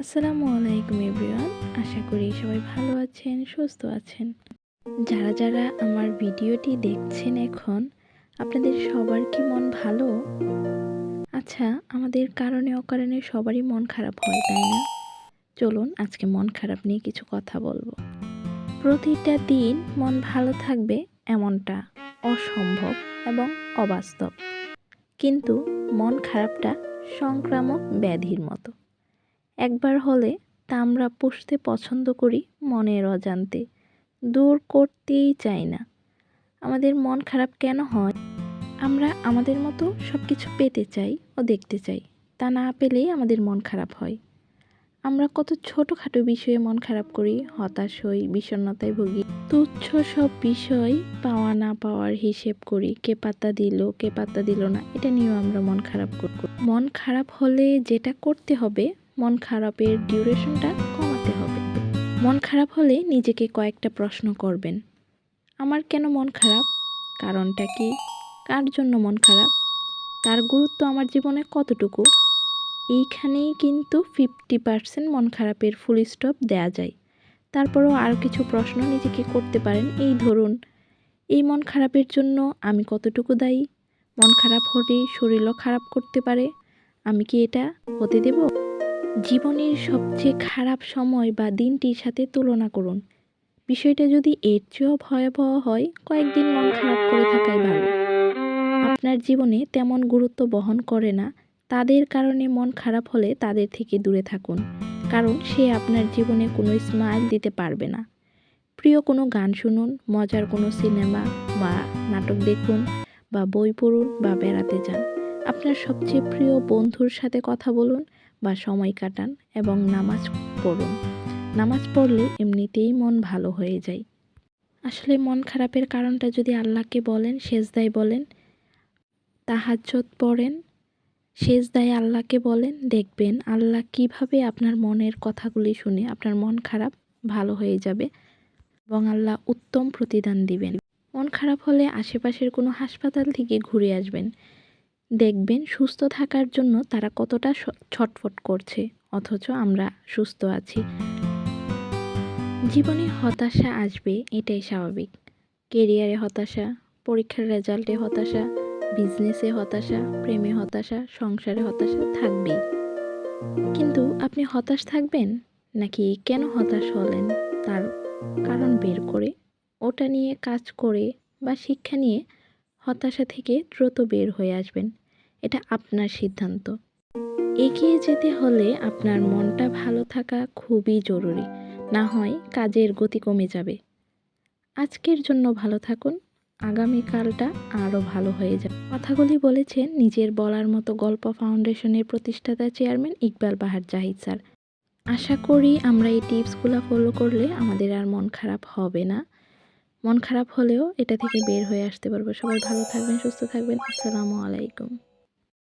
আসসালামু আলাইকুম এভরিওয়ান। আশা করি সবাই ভালো আছেন, সুস্থ আছেন। যারা যারা আমার ভিডিওটি দেখছেন এখন, আপনাদের সবার কি মন ভালো? আচ্ছা আমাদের কারণে অকারণে সবারই মন খারাপ হয়, তাই না? চলুন, আজকে মন খারাপ নিয়ে কিছু কথা বলব। প্রতিটা দিন মন ভালো থাকবে এমনটা অসম্ভব এবং অবাস্তব। কিন্তু মন খারাপটা সংক্রামক ব্যাধির মতো। একবার হলে তা আমরা পুষতে পছন্দ করি মনের অজান্তে। দূর করতেই চাই না। আমাদের মন খারাপ কেন হয়? আমরা আমাদের মতো সব কিছু পেতে চাই ও দেখতে চাই। তা না পেলেই আমাদের মন খারাপ হয়। আমরা কত ছোটোখাটো বিষয়ে মন খারাপ করি, হতাশ হই, বিষণ্ণতায় ভুগি। তুচ্ছ সব বিষয় পাওয়া না পাওয়ার হিসেব করি, কে পাত্তা দিল, কে পাত্তা দিল না, এটা নিয়েও আমরা মন খারাপ করব মন খারাপ হলে যেটা করতে হবে মন খারাপের ডিউরেশনটা কমাতে হবে। মন খারাপ হলে নিজেকে কয়েকটা প্রশ্ন করবেন। আমার কেন মন খারাপ? কারণটা কি? কার জন্য মন খারাপ? তার গুরুত্ব আমার জীবনে কতটুকু? এইখানেই কিন্তু ফিফটি পার্সেন্ট মন খারাপের ফুল স্টপ দেয়া যায়। তারপরেও আরও কিছু প্রশ্ন নিজেকে করতে পারেন। এই ধরুন, এই মন খারাপের জন্য আমি কতটুকু দায়ী? মন খারাপ হলে শরীরও খারাপ করতে পারে। আমি কি এটা হতে দেব? জীবনের সবচেয়ে খারাপ সময় বা দিনটির সাথে তুলনা করুন। বিষয়টা যদি এর চেয়েও ভয়াবহ হয়, কয়েকদিন মন খারাপ করে থাকাই ভালো। আপনার জীবনে তেমন গুরুত্ব বহন করে না। তাদের কারণে মন খারাপ হলে তাদের থেকে দূরে থাকুন। কারণ সে আপনার জীবনে কোনো স্মাইল দিতে পারবে না। প্রিয় কোনো গান শুনুন, মজার কোনো সিনেমা বা নাটক দেখুন বা বই পড়ুন বা বেড়াতে যান। আপনার সবচেয়ে প্রিয় বন্ধুর সাথে কথা বলুন বা সময় কাটান এবং নামাজ পড়ুন। নামাজ পড়লে এমনিতেই মন ভালো হয়ে যায়। আসলে মন খারাপের কারণটা যদি আল্লাহকে বলেন, সেজদায় বলেন তাহাজ্জত পড়েন, সেজদায় আল্লাহকে বলেন, দেখবেন আল্লাহ কীভাবে আপনার মনের কথাগুলি শুনে আপনার মন খারাপ ভালো হয়ে যাবে এবং আল্লাহ উত্তম প্রতিদান দিবেন। মন খারাপ হলে আশেপাশের কোনো হাসপাতাল থেকে ঘুরে আসবেন। দেখবেন সুস্থ থাকার জন্য তারা কতটা ছটফট করছে, অথচ আমরা সুস্থ আছি। জীবনে হতাশা আসবে, এটাই স্বাভাবিক। কেরিয়ারে হতাশা, পরীক্ষার রেজাল্টে হতাশা, বিজনেসে হতাশা, প্রেমে হতাশা, সংসারে হতাশা থাকবেই। কিন্তু আপনি হতাশ থাকবেন? নাকি কেন হতাশ হলেন? তার কারণ বের করে, ওটা নিয়ে কাজ করে বা শিক্ষা নিয়ে হতাশা থেকে দ্রুত বের হয়ে আসবেন। এটা আপনার সিদ্ধান্ত। এগিয়ে যেতে হলে আপনার মনটা ভালো থাকা খুবই জরুরি। না হয় কাজের গতি কমে যাবে। আজকের জন্য ভালো থাকুন। আগামীকালটা আরও ভালো হয়ে যাবে। কথাগুলি বলেছেন নিজের বলার মতো গল্প ফাউন্ডেশনের প্রতিষ্ঠাতা চেয়ারম্যান ইকবাল বাহার জাহিদ স্যার। আশা করি আমরা এই টিপসগুলো ফলো করলে আমাদের আর মন খারাপ হবে না। মন খারাপ হলেও এটা থেকে বের হয়ে আসতে পারব। সবাই ভালো থাকবেন, সুস্থ থাকবেন। আসসালামু আলাইকুম।